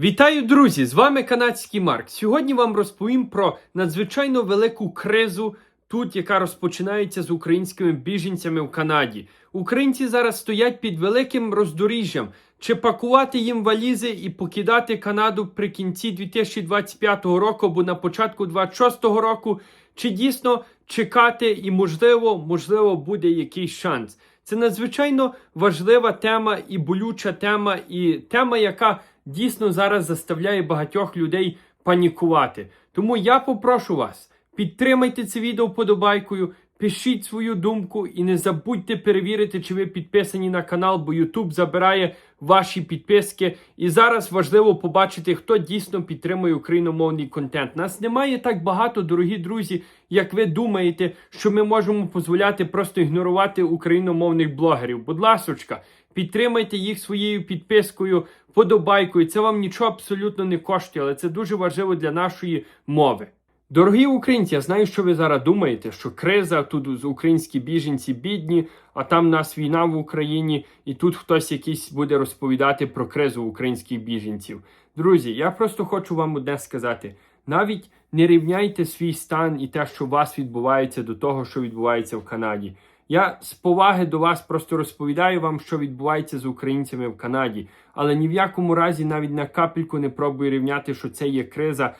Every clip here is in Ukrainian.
Вітаю, друзі! З вами канадський Марк. Сьогодні вам розповім про надзвичайно велику кризу тут, яка розпочинається з українськими біженцями в Канаді. Українці зараз стоять під великим роздоріжжям. Чи пакувати їм валізи і покидати Канаду при кінці 2025 року або на початку 2026 року, чи дійсно чекати і можливо, можливо, буде якийсь шанс. Це надзвичайно важлива тема і болюча тема, і тема, яка дійсно зараз заставляє багатьох людей панікувати. Тому я попрошу вас, підтримайте це відео вподобайкою, пишіть свою думку і не забудьте перевірити, чи ви підписані на канал, бо YouTube забирає ваші підписки. І зараз важливо побачити, хто дійсно підтримує україномовний контент. Нас немає так багато, дорогі друзі, як ви думаєте, що ми можемо дозволяти просто ігнорувати україномовних блогерів. Будь ласочка, підтримайте їх своєю підпискою, подобайкою. Це вам нічого абсолютно не коштує, але це дуже важливо для нашої мови. Дорогі українці, я знаю, що ви зараз думаєте, що криза, тут українські біженці бідні, а там нас війна в Україні, і тут хтось якийсь буде розповідати про кризу українських біженців. Друзі, я просто хочу вам одне сказати: навіть не рівняйте свій стан і те, що у вас відбувається, до того, що відбувається в Канаді. Я з поваги до вас просто розповідаю вам, що відбувається з українцями в Канаді, але ні в якому разі навіть на капельку не пробую рівняти, що це є криза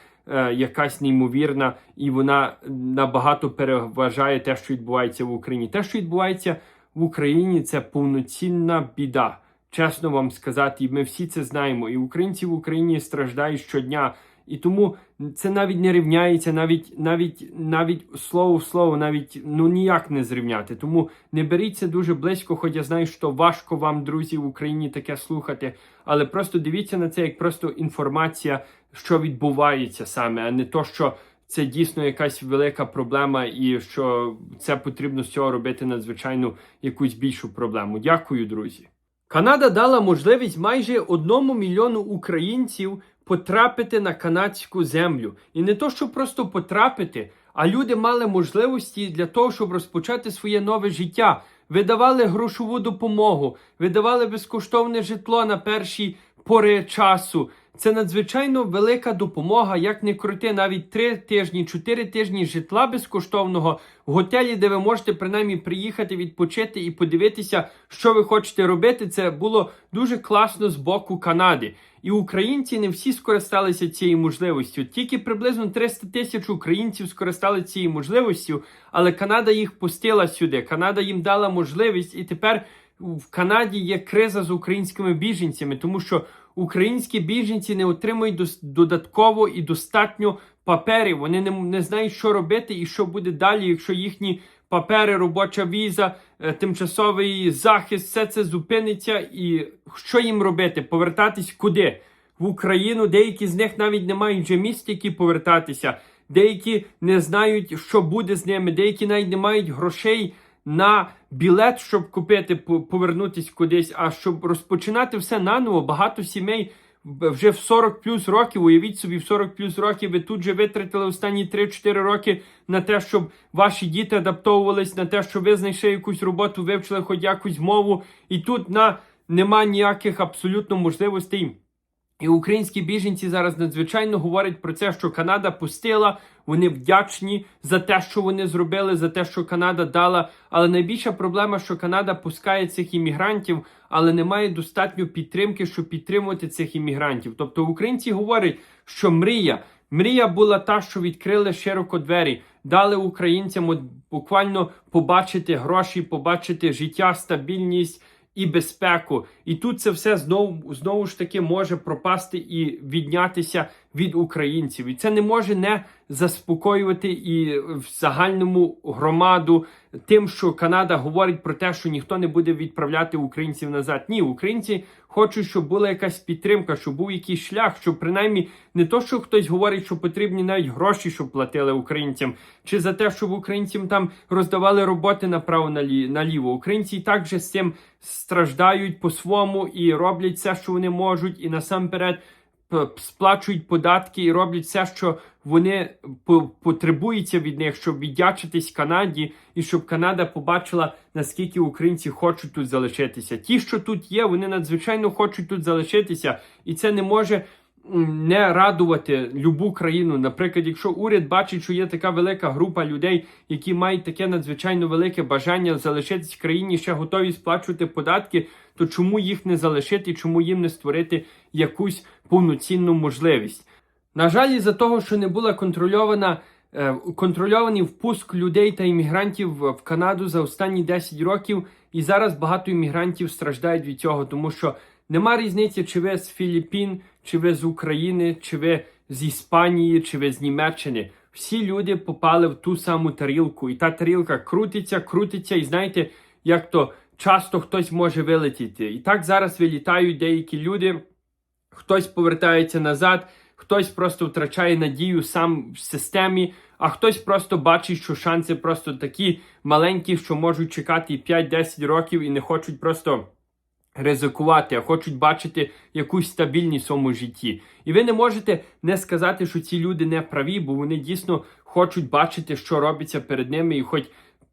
якась неймовірна, і вона набагато переважає те, що відбувається в Україні. Те, що відбувається в Україні, це повноцінна біда. Чесно вам сказати, і ми всі це знаємо. І українці в Україні страждають щодня. І тому це навіть не рівняється, навіть навіть навіть слово в слово, навіть ну ніяк не зрівняти. Тому не беріться дуже близько, хоч я знаю, що важко вам, друзі, в Україні таке слухати. Але просто дивіться на це як просто інформація, що відбувається саме, а не то, що це дійсно якась велика проблема, і що це потрібно з цього робити надзвичайну якусь більшу проблему. Дякую, друзі. Канада дала можливість майже одному мільйону українців потрапити на канадську землю. І не то, щоб просто потрапити, а люди мали можливості для того, щоб розпочати своє нове життя. Видавали грошову допомогу, видавали безкоштовне житло на перші пори часу. Це надзвичайно велика допомога, як не крути, навіть три тижні, чотири тижні житла безкоштовного в готелі, де ви можете принаймні приїхати, відпочити і подивитися, що ви хочете робити. Це було дуже класно з боку Канади. І українці не всі скористалися цією можливістю. Тільки приблизно 300 тисяч українців скористалися цією можливістю, але Канада їх пустила сюди. Канада їм дала можливість, і тепер в Канаді є криза з українськими біженцями, тому що українські біженці не отримують додатково і достатньо паперів. Вони не, не знають, що робити і що буде далі, якщо їхні папери, робоча віза, е, тимчасовий захист, все це зупиниться. І що їм робити? Повертатись куди? В Україну. Деякі з них навіть не мають вже місць, які повертатися. Деякі не знають, що буде з ними, деякі навіть не мають грошей на білет, щоб купити, по- повернутись кудись, а щоб розпочинати все наново. Багато сімей вже в 40 плюс років, уявіть собі, в 40 плюс років ви тут же витратили останні 3-4 роки на те, щоб ваші діти адаптовувались, на те, щоб ви знайшли якусь роботу, вивчили хоч якусь мову, і тут на нема ніяких абсолютно можливостей. І українські біженці зараз надзвичайно говорять про це, що Канада пустила. Вони вдячні за те, що вони зробили, за те, що Канада дала. Але найбільша проблема, що Канада пускає цих іммігрантів, але немає достатньо підтримки, щоб підтримувати цих іммігрантів. Тобто українці говорять, що мрія. Мрія була та, що відкрили широко двері, дали українцям от буквально побачити гроші, побачити життя, стабільність і безпеку. І тут це все знову знову ж таки може пропасти і віднятися від українців. І це не може не заспокоювати і в загальному громаду тим, що Канада говорить про те, що ніхто не буде відправляти українців назад. Ні, українці хочуть, щоб була якась підтримка, щоб був якийсь шлях, щоб принаймні не то, що хтось говорить, що потрібні навіть гроші, щоб платили українцям, чи за те, щоб українцям там роздавали роботи направо налі- наліво. Українці і так же з цим страждають по-своєму і роблять все, що вони можуть, і насамперед сплачують податки і роблять все, що вони по- потребуються від них, щоб віддячитись Канаді, і щоб Канада побачила, наскільки українці хочуть тут залишитися. Ті, що тут є, вони надзвичайно хочуть тут залишитися, і це не може не радувати любу країну. Наприклад, якщо уряд бачить, що є така велика група людей, які мають таке надзвичайно велике бажання залишитись в країні, ще готові сплачувати податки, то чому їх не залишити, чому їм не створити якусь повноцінну можливість? На жаль, із-за того, що не була контрольована. е, Контрольований впуск людей та іммігрантів в Канаду за останні 10 років, і зараз багато іммігрантів страждають від цього, тому що нема різниці, чи ви з Філіппін, чи ви з України, чи ви з Іспанії, чи ви з Німеччини. Всі люди попали в ту саму тарілку, і та тарілка крутиться, крутиться, і знаєте, як то часто хтось може вилетіти. І так зараз вилітають деякі люди, хтось повертається назад, хтось просто втрачає надію сам в системі, а хтось просто бачить, що шанси просто такі маленькі, що можуть чекати і 5-10 років і не хочуть просто ризикувати, а хочуть бачити якусь стабільність в своєму житті. І ви не можете не сказати, що ці люди не праві, бо вони дійсно хочуть бачити, що робиться перед ними, і хоч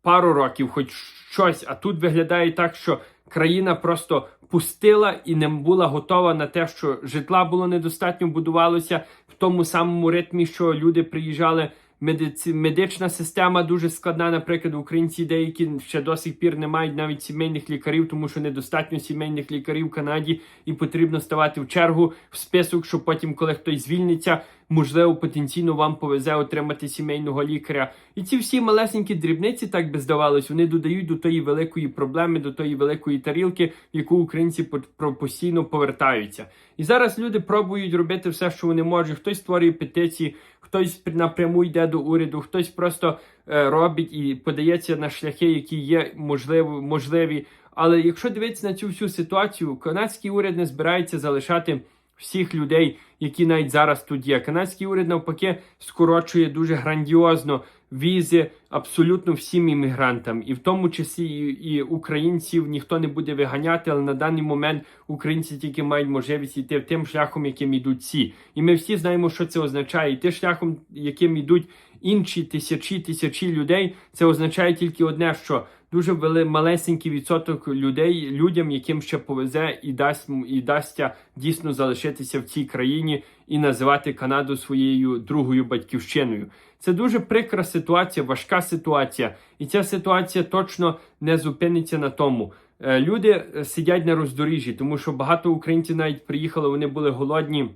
пару років, хоч щось. А тут виглядає так, що країна просто пустила і не була готова на те, що житла було недостатньо, будувалося в тому самому ритмі, що люди приїжджали. Медиці... Медична система дуже складна. Наприклад, українці деякі ще до сих пір не мають навіть сімейних лікарів, тому що недостатньо сімейних лікарів в Канаді, і потрібно ставати в чергу в список, щоб потім, коли хтось звільниться, можливо, потенційно вам повезе отримати сімейного лікаря. І ці всі малесенькі дрібниці, так би здавалось, вони додають до тої великої проблеми, до тої великої тарілки, в яку українці по- постійно повертаються. І зараз люди пробують робити все, що вони можуть. Хтось створює петиції, хтось напряму йде до уряду, хтось просто е, робить і подається на шляхи, які є можливі. Але якщо дивитися на цю всю ситуацію, канадський уряд не збирається залишати всіх людей, які навіть зараз тут є. Канадський уряд навпаки скорочує дуже грандіозно візи абсолютно всім іммігрантам, і в тому числі і, українців ніхто не буде виганяти, але на даний момент українці тільки мають можливість йти тим шляхом, яким йдуть ці. І ми всі знаємо, що це означає. І тим шляхом, яким йдуть інші тисячі тисячі людей, це означає тільки одне, що дуже вели малесенький відсоток людей, людям, яким ще повезе і дасть і дасться дійсно залишитися в цій країні і називати Канаду своєю другою батьківщиною. Це дуже прикра ситуація, важка ситуація, і ця ситуація точно не зупиниться на тому. Е, Люди е, сидять на роздоріжжі, тому що багато українців навіть приїхали, вони були голодні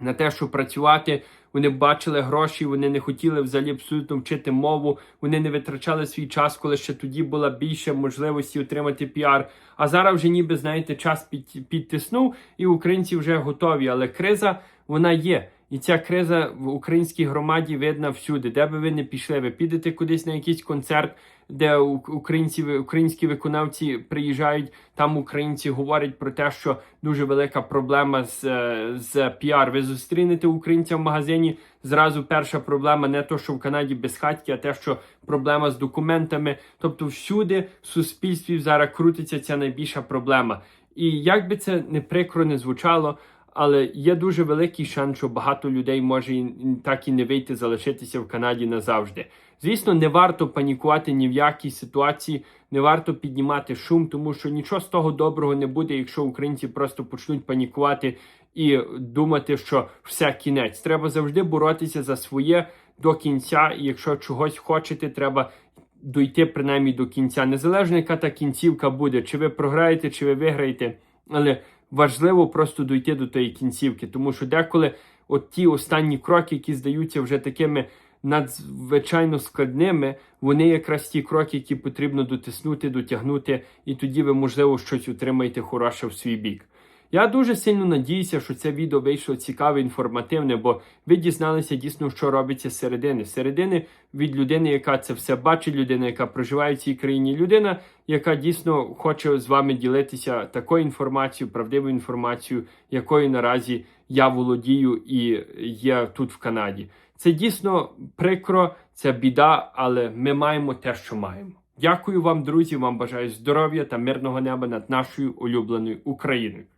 на те, щоб працювати. Вони бачили гроші, вони не хотіли взагалі абсолютно вчити мову. Вони не витрачали свій час, коли ще тоді була більше можливості отримати піар. А зараз вже ніби знаєте, час під, підтиснув, і українці вже готові. Але криза вона є. І ця криза в українській громаді видна всюди. Де би ви не пішли, ви підете кудись на якийсь концерт, де українці, українські виконавці приїжджають. Там українці говорять про те, що дуже велика проблема з, е, з піар. Ви зустрінете українця в магазині. Зразу перша проблема не то, що в Канаді безхатьки, а те, що проблема з документами. Тобто, всюди в суспільстві зараз крутиться ця найбільша проблема. І як би це не прикро не звучало. Але є дуже великий шанс, що багато людей може так і не вийти залишитися в Канаді назавжди. Звісно, не варто панікувати ні в якій ситуації, не варто піднімати шум, тому що нічого з того доброго не буде, якщо українці просто почнуть панікувати і думати, що все кінець. Треба завжди боротися за своє до кінця. І якщо чогось хочете, треба дойти принаймні до кінця. Незалежно, яка та кінцівка буде, чи ви програєте, чи ви виграєте, але важливо просто дойти до тої кінцівки, тому що деколи от ті останні кроки, які здаються вже такими надзвичайно складними, вони якраз ті кроки, які потрібно дотиснути, дотягнути, і тоді ви, можливо, щось отримаєте хороше в свій бік. Я дуже сильно надіюся, що це відео вийшло цікаве, інформативне, бо ви дізналися дійсно, що робиться з середини. Середини від людини, яка це все бачить, людина, яка проживає в цій країні, людина, яка дійсно хоче з вами ділитися такою інформацією, правдивою інформацією, якою наразі я володію і є тут в Канаді. Це дійсно прикро, це біда, але ми маємо те, що маємо. Дякую вам, друзі. Вам бажаю здоров'я та мирного неба над нашою улюбленою Україною.